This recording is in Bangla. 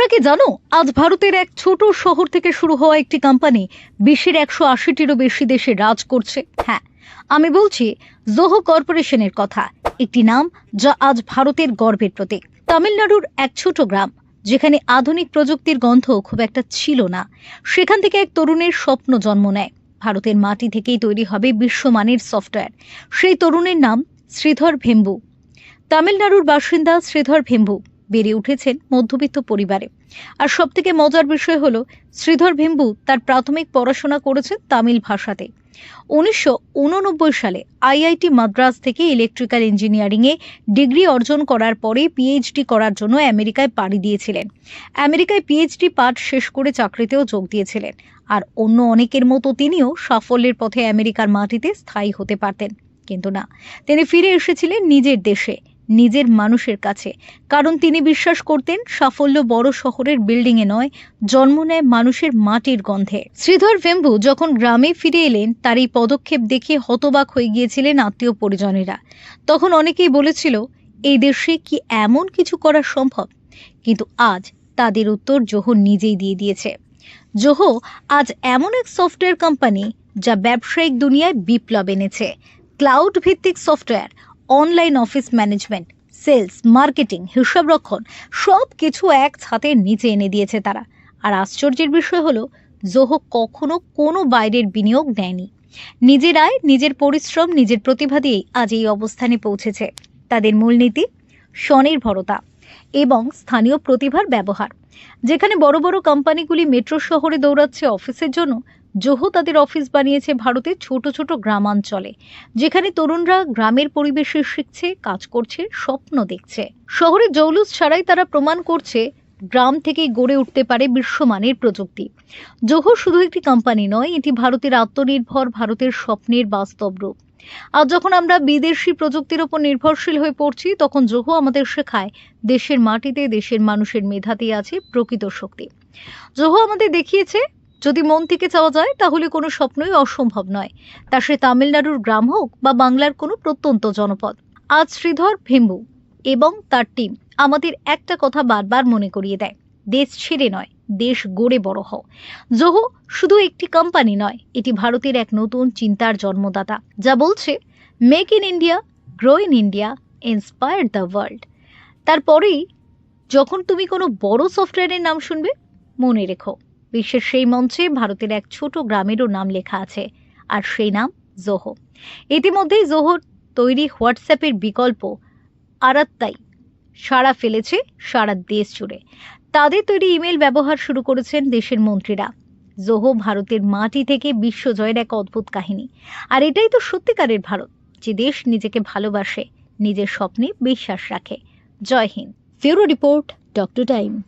তোমরা কি জানো, আজ ভারতের এক ছোট শহর থেকে শুরু হওয়া একটি কোম্পানি বিশ্বের একশো আশিটিরও বেশি দেশে রাজ করছে। হ্যাঁ আমি বলছি জোহো কর্পোরেশনের কথা, একটি নাম যা আজ ভারতের গর্বের প্রতীক। তামিলনাড়ুর এক ছোট গ্রাম, যেখানে আধুনিক প্রযুক্তির গন্ধ খুব একটা ছিল না, সেখান থেকে এক তরুণের স্বপ্ন জন্ম নেয়। ভারতের মাটি থেকেই তৈরি হবে বিশ্বমানের সফটওয়্যার, সেই তরুণের নাম শ্রীধর ভেম্বু। তামিলনাড়ুর বাসিন্দা শ্রীধর ভেম্বু। বেড়ে উঠেছেন মধ্যবিত্ত পরিবারে। আর সবথেকে মজার বিষয় হলো, শ্রীধর ভেম্বু তার প্রাথমিক পড়াশোনা করেছেন তামিল ভাষাতে। উনিশশো উননব্বই সালে আইআইটি মাদ্রাজ থেকে ইলেকট্রিক্যাল ইঞ্জিনিয়ারিংয়ে ডিগ্রি অর্জন করার পরে পিএইচডি করার জন্য আমেরিকায় পাড়ি দিয়েছিলেন। আমেরিকায় পিএইচডি পাঠ শেষ করে চাকরিতেও যোগ দিয়েছিলেন। আর অন্য অনেকের মতো তিনিও সাফল্যের পথে আমেরিকার মাটিতে স্থায়ী হতে পারতেন। কিন্তু না, তিনি ফিরে এসেছিলেন নিজের দেশে। নিজের মানুষের কাছে। কারণ তিনি বিশ্বাস করতেন সাফল্য বড় শহরের বিল্ডিংয়ে নয়, জন্ম নেয় মানুষের মাটির গন্ধে। শ্রীধর ভেম্বু যখন গ্রামে ফিরে এলেন, তার এই পদক্ষেপ দেখে হতবাক হয়ে গিয়েছিলেন আত্মীয় পরিজনেরা। তখন অনেকেই বলেছিল, এই দেশে কি এমন কিছু করা সম্ভব? কিন্তু আজ তাদের উত্তর জোহর নিজেই দিয়ে দিয়েছে। জোহো আজ এমন এক সফটওয়্যার কোম্পানি যা ব্যবসায়িক দুনিয়ায় বিপ্লব এনেছে। ক্লাউড ভিত্তিক software online office management sales marketing হিসাবরক্ষণ সব কিছু এক ছাতের নিচে এনে দিয়েছে তারা। আর আশ্চর্যের বিষয় হলো, জোহো কখনো কোনো বাইরের বিনিয়োগ নেয়নি। নিজের আয় নিজের পরিশ্রম, নিজের প্রতিভা দিয়েই আজ এই অবস্থানে পৌঁছেছে। তাদের মূলনীতি স্বনির্ভরতা এবং স্থানীয় প্রতিভার ব্যবহার। যেখানে বড় বড় কোম্পানিগুলি মেট্রো শহরে দৌড়াচ্ছে অফিসের জন্য, জোহো তাদের অফিস বানিয়েছে ভারতের ছোট ছোট গ্রামাঞ্চলে, যেখানে তরুণরা গ্রামের পরিবেশে শিখছে, কাজ করছে, স্বপ্ন দেখছে। শহরে জৌলুস ছাড়াই তারা প্রমাণ করছে, গ্রাম থেকেই গড়ে উঠতে পারে বিশ্বমানের প্রযুক্তি। জোহো শুধু একটি কোম্পানি নয়, এটি ভারতের আত্মনির্ভর, ভারতের স্বপ্নের বাস্তব রূপ। আজ যখন আমরা বিদেশি প্রযুক্তির উপর নির্ভরশীল হয়ে পড়ছি, তখন জোহো আমাদের শেখায়, দেশের মাটিতে দেশের মানুষের মেধাতেই আছে প্রকৃত শক্তি। জোহো আমাদের দেখিয়েছে, যদি মন থেকে চাওয়া যায়, তাহলে কোনো স্বপ্নই অসম্ভব নয়। তা সে তামিলনাড়ুর গ্রাম হোক বা বাংলার কোনো প্রত্যন্ত জনপদ। আজ শ্রীধর ভেম্বু এবং তার টিম আমাদের একটা কথা বারবার মনে করিয়ে দেয়, দেশ ছেড়ে নয়। দেশ গড়ে বড় হও। জোহো শুধু একটি কোম্পানি নয়, এটি ভারতের এক নতুন চিন্তার জন্মদাতা, যা বলছে make in India grow in India inspire the world তারপরেই, যখন তুমি কোনো বড় সফটওয়্যারের নাম শুনবে, মনে রেখো, বিশ্বের সেই মঞ্চে ভারতের এক ছোট গ্রামেরও নাম লেখা আছে, আর সেই নাম জোহো। ইতিমধ্যেই জোহোর তৈরি হোয়াটসঅ্যাপের বিকল্প আরাত্তাই, সাড়া ফেলেছে সারা দেশ জুড়ে। তাদের তৈরি ইমেল ব্যবহার শুরু করেছেন দেশের মন্ত্রীরা। জোহো ভারতের মাটি থেকে বিশ্বজয়ের এক অদ্ভুত কাহিনী। আর এটাই তো সত্যিকারের ভারত, যে দেশ নিজেকে ভালোবাসে, নিজের স্বপ্নে বিশ্বাস রাখে। জয় Hind. Bureau report, doctor time.